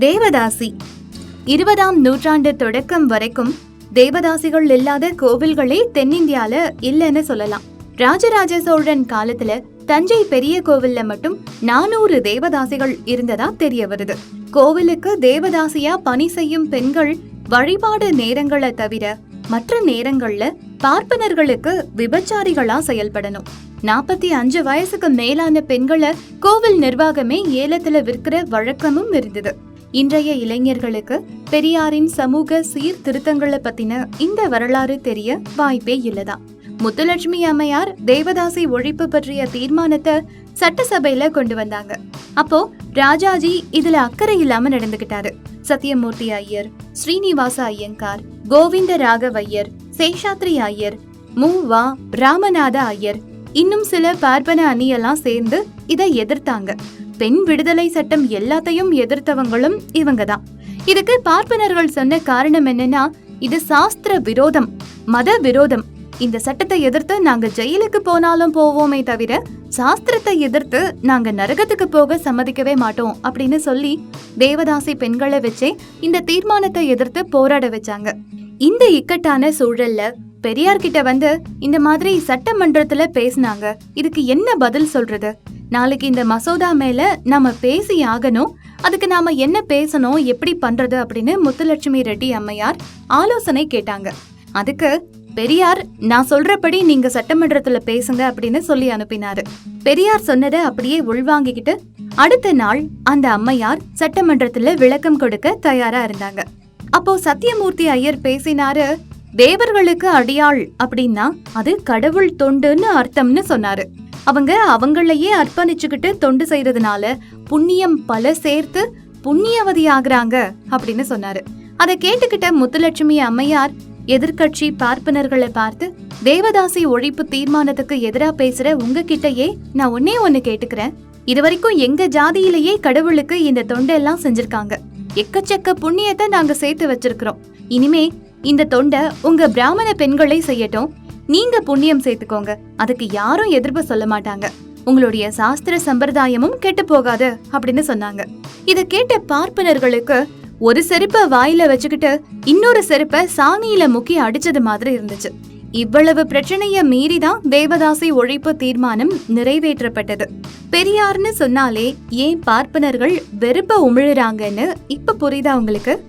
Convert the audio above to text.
தேவதாசி. இருபதாம் நூற்றாண்டு தொடக்கம் வரைக்கும் தேவதாசிகள் இல்லாத கோவில்களே தென்னிந்தியால இல்லைன்னு சொல்லலாம். ராஜராஜ சோழன் காலத்துல தஞ்சை பெரிய கோவில்ல மட்டும் நானூறு தேவதாசிகள் இருந்ததா தெரிய வருது. கோவிலுக்கு தேவதாசியா பணி செய்யும் பெண்கள் வழிபாடு நேரங்களை தவிர மற்ற நேரங்கள்ல பார்ப்பனர்களுக்கு விபச்சாரிகளா செயல்படணும். நாற்பத்தி அஞ்சு வயசுக்கு மேலான பெண்களை கோவில் நிர்வாகமே ஏலத்துல விற்கிற வழக்கமும் இருந்தது. இன்றைய இளைஞர்களுக்கு பெரியாரின் சமூக சீர்திருத்தங்களை பத்தின இந்த வரலாறு தெரிய வாய்ப்பே இல்லதான் முத்துலட்சுமி அம்மையார் தேவதாசி ஒழிப்பு பற்றிய தீர்மானத்தை சட்டசபையில கொண்டு வந்தாங்க. அப்போ ராஜாஜி இதுல அக்கறை இல்லாம நடந்துகிட்டாரு. சத்தியமூர்த்தி ஐயர் ஸ்ரீனிவாச ஐயங்கார் கோவிந்த ராகவ ஐயர் சேஷாத்ரி ஐயர் மு. வா. ராமநாத ஐயர் இன்னும் சில பார்ப்பன அணியெல்லாம் சேர்ந்து இதை எதிர்த்தாங்க. பெண் விடுதலை சட்டம் எல்லாத்தையும் எதிர்த்தவங்களும் இவங்க தான் இதுக்கு பார்ப்பனர்கள் சொன்ன காரணம் என்னன்னா இது சாஸ்திர விரோதம் மத விரோதம். இந்த சட்டத்தை எதிர்த்து நாங்க ஜெயிலுக்கு போனாலும் போவோமே தவிர சாஸ்திரத்தை எதிர்த்து நாங்க நரகத்துக்கு போக சம்மதிக்கவே மாட்டோம் அப்படின்னு சொல்லி தேவதாசி பெண்களை வச்சே இந்த தீர்மானத்தை எதிர்த்து போராட வச்சாங்க. இந்த இக்கட்டான சூழல்ல பெரியார் கிட்ட வந்து இந்த மாதிரி சட்டமன்றத்துல பேசினாங்க. இதுக்கு என்ன பதில் சொல்றது? நாளைக்கு இந்த மசோதா மேல நாம பேசி ஆகணும். அதுக்கு நாம என்ன பேசணும் எப்படி பண்றது அப்படின்னு முத்துலட்சுமி ரெட்டி அம்மையார் ஆலோசனை கேட்டாங்க. அதுக்கு பெரியார் நான் சொல்றபடி நீங்க சட்டமன்றத்துல பேசுங்க அப்படின்னு சொல்லி அனுப்பினாரு. பெரியார் சொன்னதை அப்படியே உள்வாங்கிக்கிட்டு அடுத்த நாள் அந்த அம்மையார் சட்டமன்றத்துல விளக்கம் கொடுக்க தயாரா இருந்தாங்க. அப்போ சத்தியமூர்த்தி ஐயர் பேசினாரு தேவர்களுக்கு அடியாள் அப்படின்னா அது கடவுள் தொண்டுன்னு அர்த்தம்னு சொன்னாரு. அவங்க அவங்களையே அர்ப்பணிச்சுக்கிட்டு தொண்டு செய்யறதுனால புண்ணியம் பல சேர்த்து புண்ணியவதி ஆகுறாங்க அப்படின்னு சொன்னாரு. அதை கேட்டுக்கிட்ட முத்துலட்சுமி அம்மையார் எதிர்க்கட்சி பார்ப்பனர்களை பார்த்து தேவதாசி ஒழிப்பு தீர்மானத்துக்கு எதிராக பேசுற உங்ககிட்டயே நான் ஒன்னே ஒன்னு கேட்டுக்கிறேன். இதுவரைக்கும் எங்க ஜாதியிலேயே கடவுளுக்கு இந்த தொண்டெல்லாம் செஞ்சிருக்காங்க. எக்கச்சக்க புண்ணியத்தை நாங்க சேர்த்து வச்சிருக்கிறோம். இனிமே இந்த தொண்டை உங்க பிராமண பெண்களை செய்யட்டும். நீங்க புண்ணியம் சேர்த்துக்கோங்க. அதுக்கு யாரும் எதிர்ப்பு சொல்ல மாட்டாங்க. உங்களுடைய சாஸ்திர சம்பிரதாயமும் கெட்டு போகாது அப்படின்னு சொன்னாங்க. இத கேட்ட பார்ப்பனர்களுக்கு ஒரு செருப்ப வாயில வச்சுக்கிட்டு இன்னொரு செருப்ப சாணியில முக்கி அடிச்சது மாதிரி இருந்துச்சு. இவ்வளவு பிரச்சனைய மீறிதான் தேவதாசி ஒழிப்பு தீர்மானம் நிறைவேற்றப்பட்டது. பெரியார்னு சொன்னாலே ஏன் பார்ப்பனர்கள் வெறுப்ப உமிழுறாங்கன்னு இப்ப புரியுதா உங்களுக்கு?